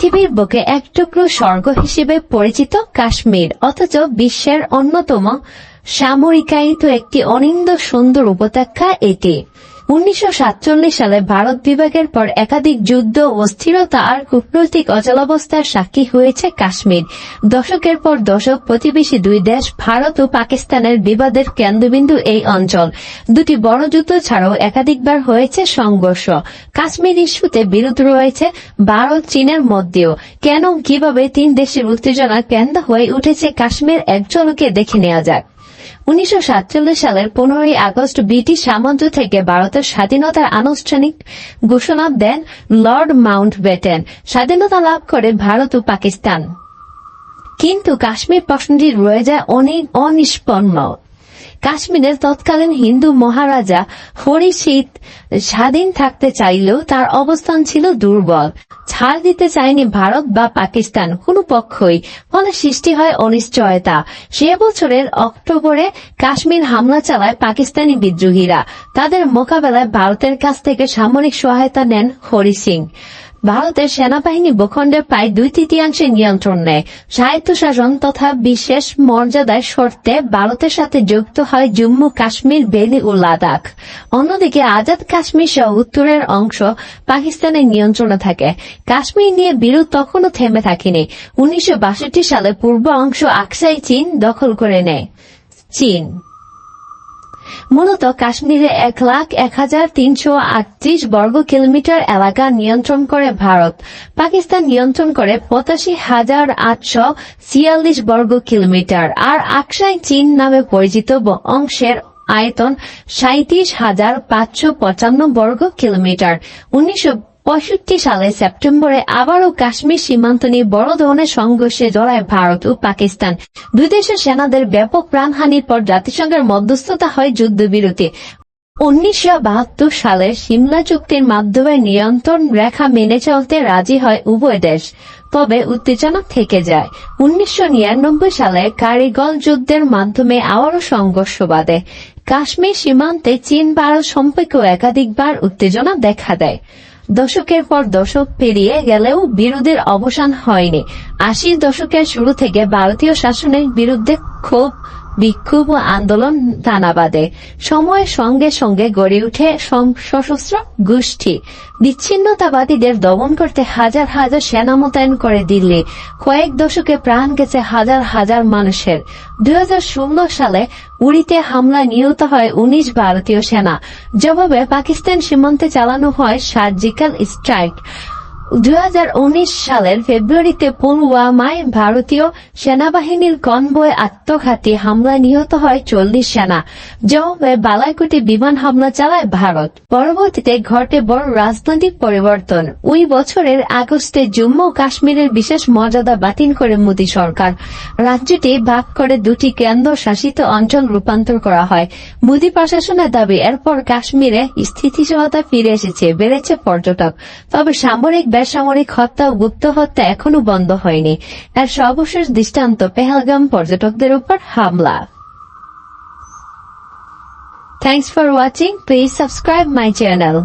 পৃথিবীর বুকে এক টুকরো স্বর্গ হিসেবে পরিচিত কাশ্মীর, অথচ বিশ্বের অন্যতম সামরিকায়িত একটি অনিন্দ সুন্দর উপত্যকা এটি। উনিশশো সাতচল্লিশ সালে ভারত বিভাগের পর একাধিক যুদ্ধ অস্থিরতা আর কূটনৈতিক অচলাবস্থার সাক্ষী হয়েছে কাশ্মীর। দশকের পর দশক প্রতিবেশী দুই দেশ, ভারত ও পাকিস্তানের বিবাদের কেন্দ্রবিন্দু এই অঞ্চল। দুটি বড় যুদ্ধ ছাড়াও একাধিকবার হয়েছে সংঘর্ষ। কাশ্মীর ইস্যুতে বিরোধ রয়েছে ভারত, চীনের মধ্যেও। কেন, কীভাবে, তিন দেশের উত্তেজনা কেন্দ্র হয়ে উঠেছে কাশ্মীর, এক ঝলকে দেখে নেওয়া যাক। উনিশশো সালের পনেরোই আগস্ট ব্রিটিশ সামন্ত থেকে ভারতের স্বাধীনতার আনুষ্ঠানিক ঘোষণা দেন লর্ড মাউন্ট বেটেন স্বাধীনতা লাভ করে ভারত ও পাকিস্তান। কিন্তু কাশ্মীর প্রশ্নটি রয়ে যায় অনেক অনিষ্পন্ন। কাশ্মীরের তৎকালীন হিন্দু মহারাজা হরিশিত স্বাধীন থাকতে চাইলেও তার অবস্থান ছিল দুর্বল। ছাড় দিতে চায়নি ভারত বা পাকিস্তান, কোনো পক্ষই। ফলে সৃষ্টি হয় অনিশ্চয়তা। সে বছরের অক্টোবরে কাশ্মীর হামলা চালায় পাকিস্তানি বিদ্রোহীরা। তাদের মোকাবেলায় ভারতের কাছ থেকে সামরিক সহায়তা নেন হরি সিং। ভারতের সেনাবাহিনী ভূখণ্ডের প্রায় দুই তৃতীয়াংশে নিয়ন্ত্রণ নেয়। স্বায়ত্তশাসন তথা বিশেষ মর্যাদায় শর্তে ভারতের সাথে যুক্ত হয় জম্মু কাশ্মীর, বেলি ও লাদাখ। অন্যদিকে আজাদ কাশ্মীর সহ উত্তরের অংশ পাকিস্তানের নিয়ন্ত্রণে থাকে। কাশ্মীর নিয়ে বিরোধ তখনও থেমে থাকেনি। উনিশশো বাষট্টি সালে পূর্ব অংশ আকসাই চীন দখল করে নেয়। চীন মূলত কাশ্মীরে এক লাখ এক হাজার তিনশো আটত্রিশ বর্গ কিলোমিটার এলাকা নিয়ন্ত্রণ করে ভারত। পাকিস্তান নিয়ন্ত্রণ করে পঁচাশি হাজার আটশো ছিয়াল্লিশ বর্গ কিলোমিটার। আর আকসাই চীন নামে পরিচিত অংশের আয়তন সাঁত্রিশ হাজার পাঁচশো পঁচান্ন বর্গ কিলোমিটার। উনিশশো পঁয়ষট্টি সালে সেপ্টেম্বরে আবারও কাশ্মীর সীমান্ত নিয়ে বড় ধরনের সংঘর্ষে জড়ায় ভারত ও পাকিস্তান। দুই দেশের সেনাদের ব্যাপক প্রাণহানির পর জাতিসংঘের মধ্যস্থতা হয় যুদ্ধবিরতি। উনিশশো বাহাত্তর সালে সিমলা চুক্তির মাধ্যমে নিয়ন্ত্রণ রেখা মেনে চলতে রাজি হয় উভয় দেশ, তবে উত্তেজনা থেকে যায়। উনিশশো নিরানব্বই সালে কারিগল যুদ্ধের মাধ্যমে আবারও সংঘর্ষ বাধে। কাশ্মীর সীমান্তে চীন ভারত সম্পর্কে একাধিকবার উত্তেজনা দেখা দেয়। দশকের পর দশক পেরিয়ে গেলেও বিরোধের অবসান হয়নি। আশির দশকের শুরু থেকে ভারতীয় শাসনের বিরুদ্ধে ক্ষোভ বিক্ষোভ ও আন্দোলন টানা সময়ের সঙ্গে সঙ্গে গড়ে উঠে সশস্ত্র গোষ্ঠী। বিচ্ছিন্নতাবাদীদের দমন করতে হাজার হাজার সেনা মোতায়েন করে দিল্লি। কয়েক দশকে প্রাণ গেছে হাজার হাজার মানুষের। দুই হাজার ষোলো সালে উড়িতে হামলা নিহত হয় উনিশ ভারতীয় সেনা। জবাবে পাকিস্তান সীমান্তে চালানো হয় সার্জিক্যাল স্ট্রাইক। দু হাজার উনিশ সালের ফেব্রুয়ারিতে পুলওয়ামায় ভারতীয় সেনাবাহিনীর কনভয় আত্মঘাতী হামলা নিহত হয় চল্লিশ সেনা। জবাবে বালাইকোটে বিমান হামলা চালায় ভারত। পরবর্তীতে ঘটে বড় রাজনৈতিক পরিবর্তন। ওই বছরের আগস্টে জম্মু কাশ্মীরের বিশেষ মর্যাদা বাতিল করে মোদী সরকার। রাজ্যটি ভাগ করে দুটি কেন্দ্র শাসিত অঞ্চল রূপান্তর করা হয়। মোদী প্রশাসনের দাবি, এরপর কাশ্মীরে স্থিতিশীলতা ফিরে এসেছে, বেড়েছে পর্যটক। তবে সামরিক বেসামরিক হত্যা ও গুপ্ত হত্যা এখনও বন্ধ হয়নি। এর সর্বশেষ দৃষ্টান্ত পেহেলগাম পর্যটকদের উপর হামলা। Thanks for watching Please subscribe my channel.